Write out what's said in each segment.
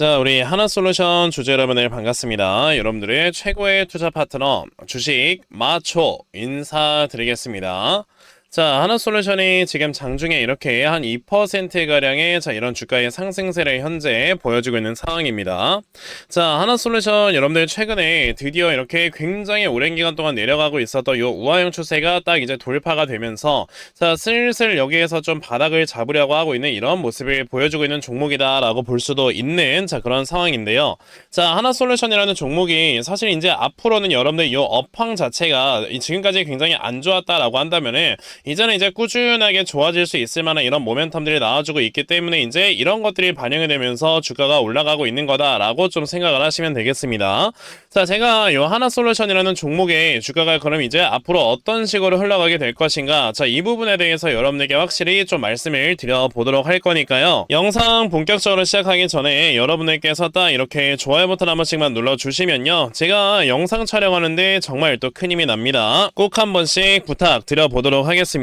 자, 우리 하나솔루션 주주 여러분들 반갑습니다. 여러분들의 최고의 투자 파트너 주식 마초 인사드리겠습니다. 자, 하나솔루션이 지금 장중에 이렇게 한 2%가량의 자, 이런 주가의 상승세를 현재 보여주고 있는 상황입니다. 자, 하나솔루션 여러분들 최근에 드디어 이렇게 굉장히 오랜 기간 동안 내려가고 있었던 이 우하형 추세가 딱 이제 돌파가 되면서 자, 슬슬 여기에서 좀 바닥을 잡으려고 하고 있는 이런 모습을 보여주고 있는 종목이다라고 볼 수도 있는 자, 그런 상황인데요. 자, 하나솔루션이라는 종목이 사실 이제 앞으로는 여러분들 이 업황 자체가 이 지금까지 굉장히 안 좋았다라고 한다면은 이제는 이제 꾸준하게 좋아질 수 있을 만한 이런 모멘텀들이 나와주고 있기 때문에 이제 이런 것들이 반영이 되면서 주가가 올라가고 있는 거다라고 좀 생각을 하시면 되겠습니다. 자, 제가 이 하나 솔루션이라는 종목의 주가가 그럼 이제 앞으로 어떤 식으로 흘러가게 될 것인가 자, 이 부분에 대해서 여러분들께 확실히 좀 말씀을 드려보도록 할 거니까요. 영상 본격적으로 시작하기 전에 여러분들께서 딱 이렇게 좋아요 버튼 한 번씩만 눌러주시면요. 제가 영상 촬영하는데 정말 또 큰 힘이 납니다. 꼭 한 번씩 부탁드려보도록 하겠습니다.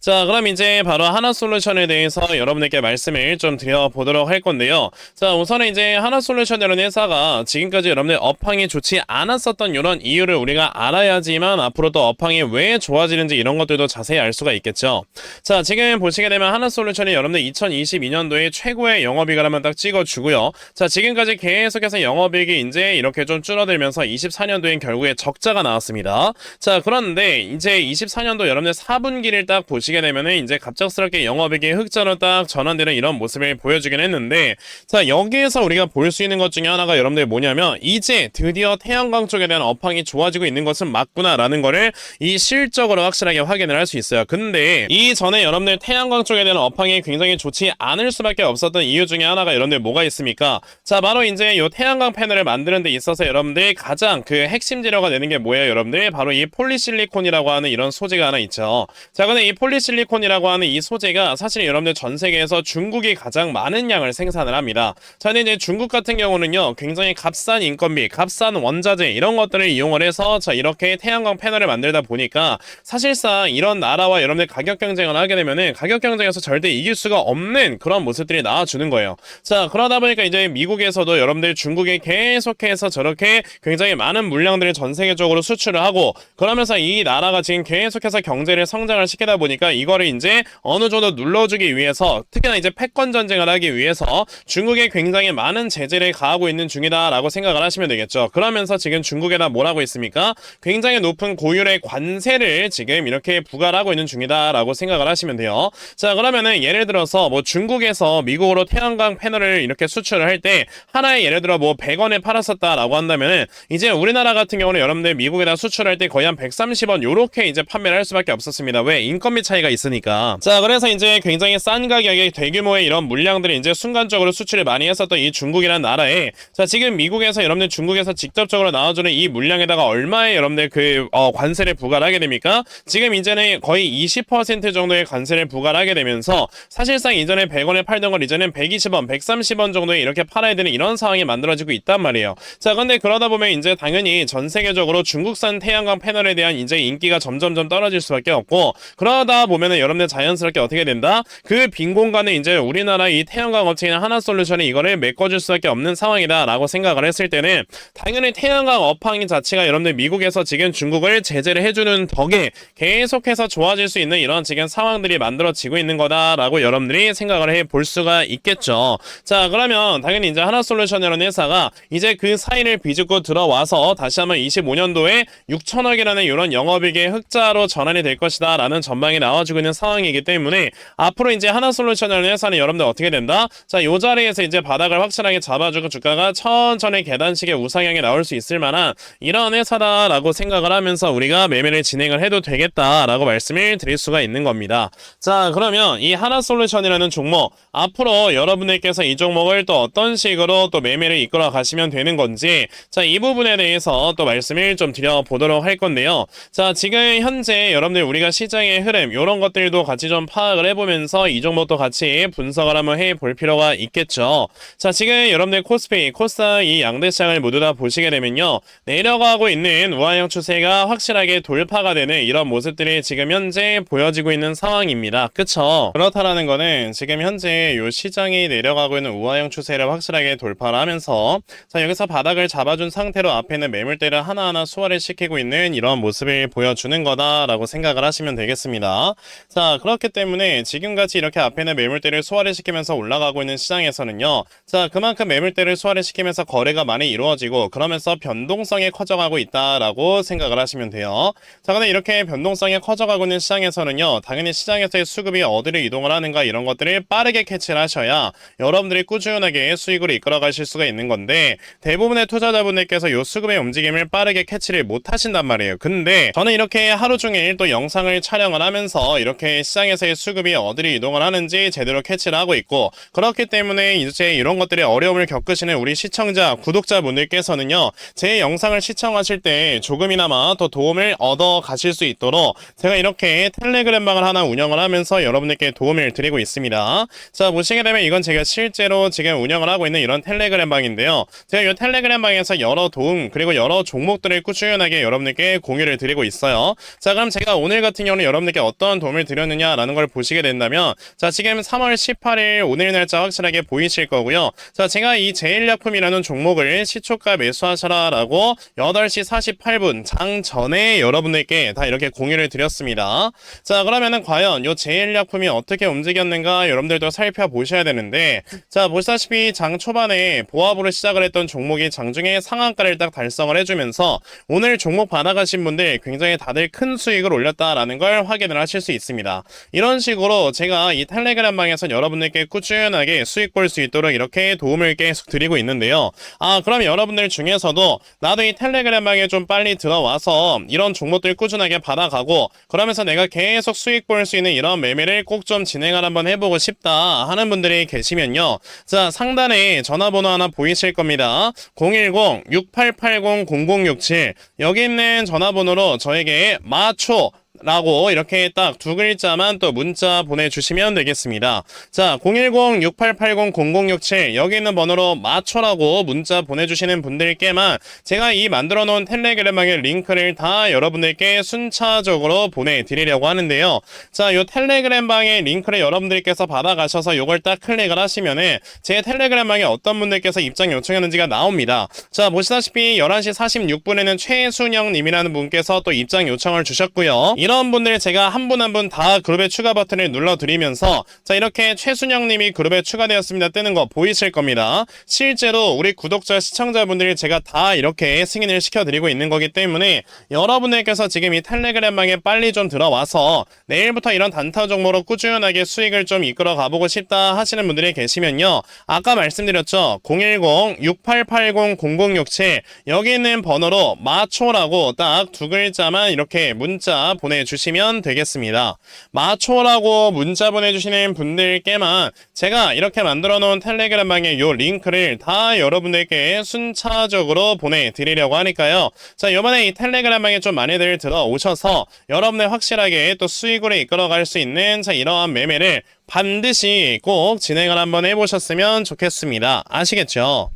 자, 그럼 이제 바로 하나 솔루션에 대해서 여러분들께 말씀을 좀 드려보도록 할 건데요. 자, 우선은 이제 하나 솔루션이라는 회사가 지금까지 여러분들 업황이 좋지 않았었던 이런 이유를 우리가 알아야지만 앞으로 또 업황이 왜 좋아지는지 이런 것들도 자세히 알 수가 있겠죠. 자, 지금 보시게 되면 하나 솔루션이 여러분들 2022년도에 최고의 영업이익을 한번 딱 찍어주고요. 자, 지금까지 계속해서 영업이익이 이제 이렇게 좀 줄어들면서 24년도엔 결국에 적자가 나왔습니다. 자, 그런데 이제 24년도 여러분들 4 분기를 딱 보시게 되면은 이제 갑작스럽게 영업이익이 흑자로 딱 전환되는 이런 모습을 보여주긴 했는데 자, 여기에서 우리가 볼 수 있는 것 중에 하나가 여러분들 뭐냐면 이제 드디어 태양광 쪽에 대한 업황이 좋아지고 있는 것은 맞구나라는 거를 이 실적으로 확실하게 확인을 할 수 있어요. 근데 이 전에 여러분들 태양광 쪽에 대한 업황이 굉장히 좋지 않을 수밖에 없었던 이유 중에 하나가 여러분들 뭐가 있습니까? 자, 바로 이제 이 태양광 패널을 만드는 데 있어서 여러분들 가장 그 핵심 재료가 되는 게 뭐예요, 여러분들? 바로 이 폴리실리콘이라고 하는 이런 소재가 하나 있죠. 자, 근데 이 폴리실리콘이라고 하는 이 소재가 사실 여러분들 전 세계에서 중국이 가장 많은 양을 생산을 합니다. 자, 근데 이제 중국 같은 경우는요, 굉장히 값싼 인건비, 값싼 원자재 이런 것들을 이용을 해서 자, 이렇게 태양광 패널을 만들다 보니까 사실상 이런 나라와 여러분들 가격 경쟁을 하게 되면은 가격 경쟁에서 절대 이길 수가 없는 그런 모습들이 나와주는 거예요. 자, 그러다 보니까 이제 미국에서도 여러분들 중국에 계속해서 저렇게 굉장히 많은 물량들을 전 세계적으로 수출을 하고 그러면서 이 나라가 지금 계속해서 경제를 성장을 시키다 보니까 이거를 이제 어느 정도 눌러주기 위해서 특히나 이제 패권 전쟁을 하기 위해서 중국에 굉장히 많은 제재를 가하고 있는 중이다라고 생각을 하시면 되겠죠. 그러면서 지금 중국에다 뭐라고 있습니까? 굉장히 높은 고율의 관세를 지금 이렇게 부과를 하고 있는 중이다라고 생각을 하시면 돼요. 자, 그러면은 예를 들어서 뭐 중국에서 미국으로 태양광 패널을 이렇게 수출을 할 때 하나에 예를 들어 뭐 100원에 팔았었다라고 한다면은 이제 우리나라 같은 경우는 여러분들 미국에다 수출할 때 거의 한 130원 요렇게 이제 판매를 할 수밖에 없었 습니다. 왜? 인건비 차이가 있으니까. 자, 그래서 이제 굉장히 싼 가격에 대규모의 이런 물량들이 이제 순간적으로 수출을 많이 했었던 이 중국이라는 나라에 자, 지금 미국에서 여러분들 중국에서 직접적으로 나와주는 이 물량에다가 얼마의 여러분들 그 어, 관세를 부과를 하게 됩니까? 지금 이제는 거의 20% 정도의 관세를 부과를 하게 되면서 사실상 이전에 100원에 팔던 걸 이제는 120원, 130원 정도에 이렇게 팔아야 되는 이런 상황이 만들어지고 있단 말이에요. 자, 근데 그러다 보면 이제 당연히 전 세계적으로 중국산 태양광 패널에 대한 이제 인기가 점점점 떨어질 수밖에 없고 그러다 보면은 여러분들 자연스럽게 어떻게 된다? 그 빈 공간에 이제 우리나라 이 태양광 업체인 하나솔루션이 이거를 메꿔줄 수밖에 없는 상황이다라고 생각을 했을 때는 당연히 태양광 업황 자체가 여러분들 미국에서 지금 중국을 제재를 해주는 덕에 계속해서 좋아질 수 있는 이런 지금 상황들이 만들어지고 있는 거다라고 여러분들이 생각을 해 볼 수가 있겠죠. 자 그러면 당연히 이제 하나솔루션이라는 회사가 이제 그 사이를 비집고 들어와서 다시 한번 25년도에 6천억이라는 이런 영업이익의 흑자로 전환이 될 것이다 라는 전망이 나와주고 있는 상황이기 때문에 앞으로 이제 하나솔루션이라는 회사는 여러분들 어떻게 된다? 자, 요 자리에서 이제 바닥을 확실하게 잡아주고 주가가 천천히 계단식의 우상향에 나올 수 있을 만한 이런 회사다라고 생각을 하면서 우리가 매매를 진행을 해도 되겠다라고 말씀을 드릴 수가 있는 겁니다. 자, 그러면 이 하나솔루션이라는 종목 앞으로 여러분들께서 이 종목을 또 어떤 식으로 또 매매를 이끌어 가시면 되는 건지 자, 이 부분에 대해서 또 말씀을 좀 드려보도록 할 건데요. 자, 지금 현재 여러분들 우리가 저희가 시장의 흐름 이런 것들도 같이 좀 파악을 해보면서 이 종목도 같이 분석을 한번 해볼 필요가 있겠죠. 자 지금 여러분들 코스피, 코스닥 이 양대 시장을 모두 다 보시게 되면요 내려가고 있는 우하형 추세가 확실하게 돌파가 되는 이런 모습들이 지금 현재 보여지고 있는 상황입니다. 그쵸? 그렇다라는 거는 지금 현재 요 시장이 내려가고 있는 우하형 추세를 확실하게 돌파를 하면서 자 여기서 바닥을 잡아준 상태로 앞에는 매물대를 하나하나 소화를 시키고 있는 이런 모습을 보여주는 거다라고 생각을 하시 면 되겠습니다. 자 그렇기 때문에 지금같이 이렇게 앞에는 매물대를 소화를 시키면서 올라가고 있는 시장에서는요. 자 그만큼 매물대를 소화를 시키면서 거래가 많이 이루어지고 그러면서 변동성이 커져가고 있다라고 생각을 하시면 돼요. 자 근데 이렇게 변동성이 커져가고 있는 시장에서는요. 당연히 시장에서의 수급이 어디로 이동을 하는가 이런 것들을 빠르게 캐치를 하셔야 여러분들이 꾸준하게 수익으로 이끌어 가실 수가 있는 건데 대부분의 투자자분들께서 이 수급의 움직임을 빠르게 캐치를 못 하신단 말이에요. 근데 저는 이렇게 하루 종일 또 영상을 촬영을 하면서 이렇게 시장에서의 수급이 어디로 이동을 하는지 제대로 캐치를 하고 있고 그렇기 때문에 이제 이런 것들이 어려움을 겪으시는 우리 시청자, 구독자분들께서는요. 제 영상을 시청하실 때 조금이나마 더 도움을 얻어 가실 수 있도록 제가 이렇게 텔레그램 방을 하나 운영을 하면서 여러분들께 도움을 드리고 있습니다. 자, 보시게 되면 이건 제가 실제로 지금 운영을 하고 있는 이런 텔레그램 방인데요. 제가 이 텔레그램 방에서 여러 도움 그리고 여러 종목들을 꾸준하게 여러분들께 공유를 드리고 있어요. 자, 그럼 제가 오늘 같은 경우는 여러분들께 어떤 도움을 드렸느냐라는 걸 보시게 된다면 자, 지금 3월 18일 오늘 날짜 확실하게 보이실 거고요. 자, 제가 이 제일약품이라는 종목을 시초가 매수하셔라라고 8시 48분 장 전에 여러분들께 다 이렇게 공유를 드렸습니다. 자, 그러면은 과연 이 제일약품이 어떻게 움직였는가 여러분들도 살펴보셔야 되는데 자, 보시다시피 장 초반에 보합으로 시작을 했던 종목이 장중에 상한가를 딱 달성을 해주면서 오늘 종목 받아가신 분들 굉장히 다들 큰 수익을 올렸다 라는 걸 확인을 하실 수 있습니다. 이런 식으로 제가 이 텔레그램 방에서 여러분들께 꾸준하게 수익 볼 수 있도록 이렇게 도움을 계속 드리고 있는데요. 아, 그럼 여러분들 중에서도 나도 이 텔레그램 방에 좀 빨리 들어와서 이런 종목들 꾸준하게 받아가고 그러면서 내가 계속 수익 볼 수 있는 이런 매매를 꼭 좀 진행을 한번 해보고 싶다 하는 분들이 계시면요. 자, 상단에 전화번호 하나 보이실 겁니다. 010-6880-0067 여기 있는 전화번호로 저에게 마초 라고 이렇게 딱 두 글자만 또 문자 보내주시면 되겠습니다. 자, 010-6880-0067 여기 있는 번호로 맞춰라고 문자 보내주시는 분들께만 제가 이 만들어 놓은 텔레그램방의 링크를 다 여러분들께 순차적으로 보내드리려고 하는데요. 자, 요 텔레그램방의 링크를 여러분들께서 받아가셔서 요걸 딱 클릭을 하시면은 제 텔레그램방에 어떤 분들께서 입장 요청했는지가 나옵니다. 자, 보시다시피 11시 46분에는 최순영 님이라는 분께서 또 입장 요청을 주셨고요. 이런 분들 제가 한 분 한 분 다 그룹에 추가 버튼을 눌러드리면서 자 이렇게 최순영 님이 그룹에 추가되었습니다 뜨는 거 보이실 겁니다. 실제로 우리 구독자 시청자분들이 제가 다 이렇게 승인을 시켜드리고 있는 거기 때문에 여러분들께서 지금 이 텔레그램방에 빨리 좀 들어와서 내일부터 이런 단타 종목으로 꾸준하게 수익을 좀 이끌어 가보고 싶다 하시는 분들이 계시면요. 아까 말씀드렸죠. 010-6880-0067 여기 있는 번호로 마초라고 딱 두 글자만 이렇게 문자 보내 주시면 되겠습니다. 마초라고 문자 보내주시는 분들께만 제가 이렇게 만들어 놓은 텔레그램 방에 요 링크를 다 여러분들께 순차적으로 보내드리려고 하니까요. 자, 요번에 이 텔레그램 방에 좀 많이들 들어오셔서 여러분들 확실하게 또 수익으로 이끌어갈 수 있는 자, 이러한 매매를 반드시 꼭 진행을 한번 해보셨으면 좋겠습니다. 아시겠죠?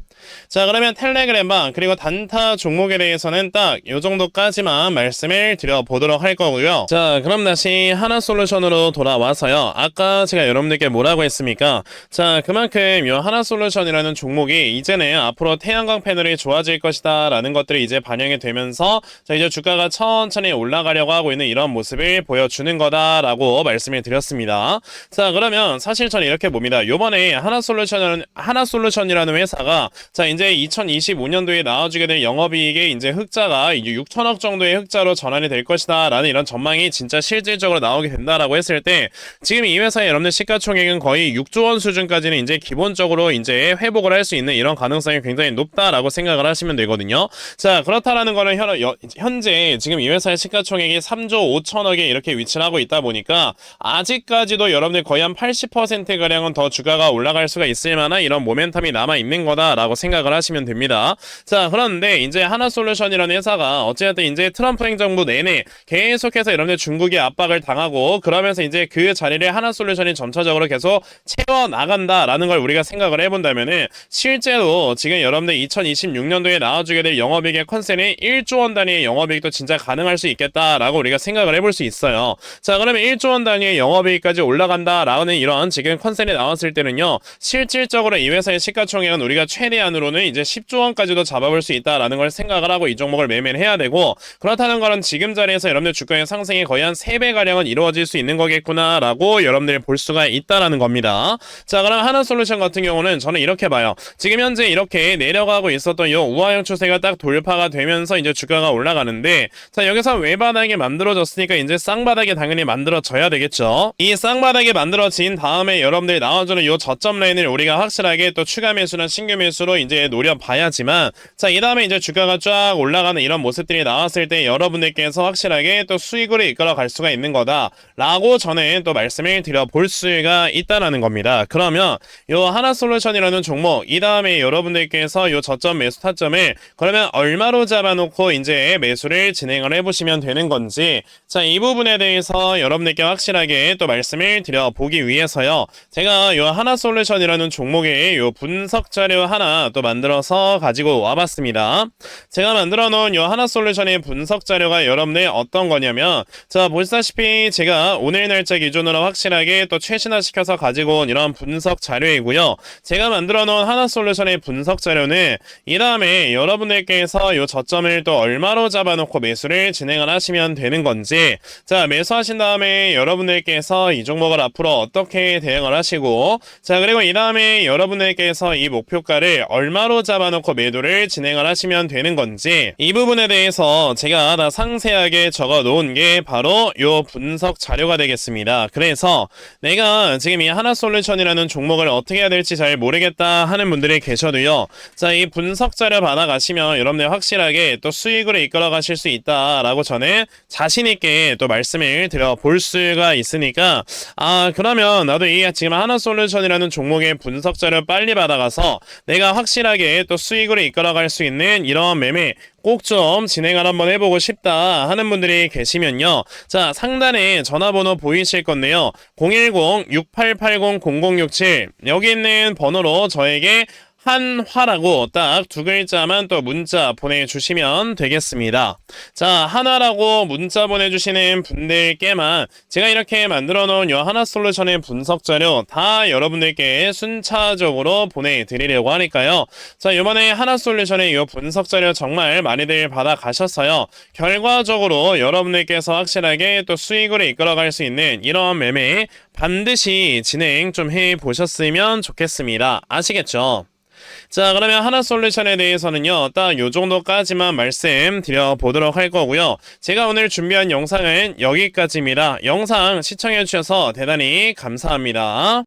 자 그러면 텔레그램방 그리고 단타 종목에 대해서는 딱요 정도까지만 말씀을 드려보도록 할 거고요. 자 그럼 다시 하나 솔루션으로 돌아와서요. 아까 제가 여러분들께 뭐라고 했습니까? 자 그만큼 요 하나 솔루션이라는 종목이 이제는 앞으로 태양광 패널이 좋아질 것이다 라는 것들이 이제 반영이 되면서 자 이제 주가가 천천히 올라가려고 하고 있는 이런 모습을 보여주는 거다 라고 말씀을 드렸습니다. 자 그러면 사실 저는 이렇게 봅니다. 요번에 하나 솔루션이라는 하나 솔루션이라는 회사가 자, 이제 2025년도에 나와주게 될 영업이익의 이제 흑자가 이제 6천억 정도의 흑자로 전환이 될 것이다. 라는 이런 전망이 진짜 실질적으로 나오게 된다라고 했을 때, 지금 이 회사의 여러분들 시가총액은 거의 6조 원 수준까지는 이제 기본적으로 이제 회복을 할 수 있는 이런 가능성이 굉장히 높다라고 생각을 하시면 되거든요. 자, 그렇다라는 거는 현, 여, 현재 지금 이 회사의 시가총액이 3조 5천억에 이렇게 위치를 하고 있다 보니까, 아직까지도 여러분들 거의 한 80%가량은 더 주가가 올라갈 수가 있을 만한 이런 모멘텀이 남아 있는 거다라고 생각을 하시면 됩니다. 자, 그런데 이제 하나솔루션이라는 회사가 어쨌든 이제 트럼프 행정부 내내 계속해서 여러분들 중국의 압박을 당하고 그러면서 이제 그 자리를 하나솔루션이 점차적으로 계속 채워 나간다라는 걸 우리가 생각을 해본다면은 실제로 지금 여러분들 2026년도에 나와주게 될 영업이익의 컨셉이 1조 원 단위의 영업이익도 진짜 가능할 수 있겠다라고 우리가 생각을 해볼 수 있어요. 자, 그러면 1조 원 단위의 영업이익까지 올라간다라는 이런 지금 컨셉이 나왔을 때는요, 실질적으로 이 회사의 시가총액은 우리가 최대한 으로는 이제 10조 원까지도 잡아볼 수 있다라는 걸 생각을 하고 이 종목을 매매를 해야 되고 그렇다는 거는 지금 자리에서 여러분들 주가의 상승이 거의 한 3배 가량은 이루어질 수 있는 거겠구나라고 여러분들이 볼 수가 있다라는 겁니다. 자, 그럼 하나솔루션 같은 경우는 저는 이렇게 봐요. 지금 현재 이렇게 내려가고 있었던 이 우하형 추세가 딱 돌파가 되면서 이제 주가가 올라가는데 자, 여기서 외바닥이 만들어졌으니까 이제 쌍바닥이 당연히 만들어져야 되겠죠. 이 쌍바닥이 만들어진 다음에 여러분들이 나와주는 이 저점 라인을 우리가 확실하게 또 추가 매수나 신규 매수로 이제 노려봐야지만 자, 이 다음에 이제 주가가 쫙 올라가는 이런 모습들이 나왔을 때 여러분들께서 확실하게 또 수익으로 이끌어 갈 수가 있는 거다라고 저는 또 말씀을 드려 볼 수가 있다라는 겁니다. 그러면 요 하나솔루션이라는 종목 이 다음에 여러분들께서 요 저점 매수 타점을 그러면 얼마로 잡아놓고 이제 매수를 진행을 해보시면 되는 건지 자 이 부분에 대해서 여러분들께 확실하게 또 말씀을 드려 보기 위해서요 제가 요 하나솔루션이라는 종목의 요 분석 자료 하나 또 만들어서 가지고 와봤습니다. 제가 만들어 놓은 요 하나 솔루션의 분석 자료가 여러분들 어떤 거냐면 자 보시다시피 제가 오늘 날짜 기준으로 확실하게 또 최신화 시켜서 가지고 온 이런 분석 자료이고요. 제가 만들어 놓은 하나 솔루션의 분석 자료는 이 다음에 여러분들께서 요 저점을 또 얼마로 잡아놓고 매수를 진행을 하시면 되는 건지 자 매수하신 다음에 여러분들께서 이 종목을 앞으로 어떻게 대응을 하시고 자 그리고 이 다음에 여러분들께서 이 목표가를 얼마로 잡아놓고 매도를 진행을 하시면 되는 건지 이 부분에 대해서 제가 다 상세하게 적어 놓은 게 바로 요 분석 자료가 되겠습니다. 그래서 내가 지금 이 하나솔루션이라는 종목을 어떻게 해야 될지 잘 모르겠다 하는 분들이 계셔도요. 자 이 분석 자료 받아가시면 여러분들 확실하게 또 수익으로 이끌어 가실 수 있다라고 저는 자신 있게 또 말씀을 드려 볼 수가 있으니까 아 그러면 나도 이 지금 하나솔루션이라는 종목의 분석 자료 빨리 받아가서 내가 확 실하게 또 수익으로 이끌어 갈 수 있는 이런 매매 꼭 좀 진행을 한번 해보고 싶다 하는 분들이 계시면요. 자, 상단에 전화번호 보이실 건데요. 010-6880-0067 여기 있는 번호로 저에게 한화라고 딱 두 글자만 또 문자 보내주시면 되겠습니다. 자, 한화라고 문자 보내주시는 분들께만 제가 이렇게 만들어 놓은 요 하나 솔루션의 분석 자료 다 여러분들께 순차적으로 보내드리려고 하니까요. 자, 이번에 하나 솔루션의 요 분석 자료 정말 많이들 받아가셨어요. 결과적으로 여러분들께서 확실하게 또 수익으로 이끌어갈 수 있는 이런 매매 반드시 진행 좀 해 보셨으면 좋겠습니다. 아시겠죠? 자, 그러면 하나 솔루션에 대해서는요, 딱 요 정도까지만 말씀드려 보도록 할 거고요. 제가 오늘 준비한 영상은 여기까지입니다. 영상 시청해주셔서 대단히 감사합니다.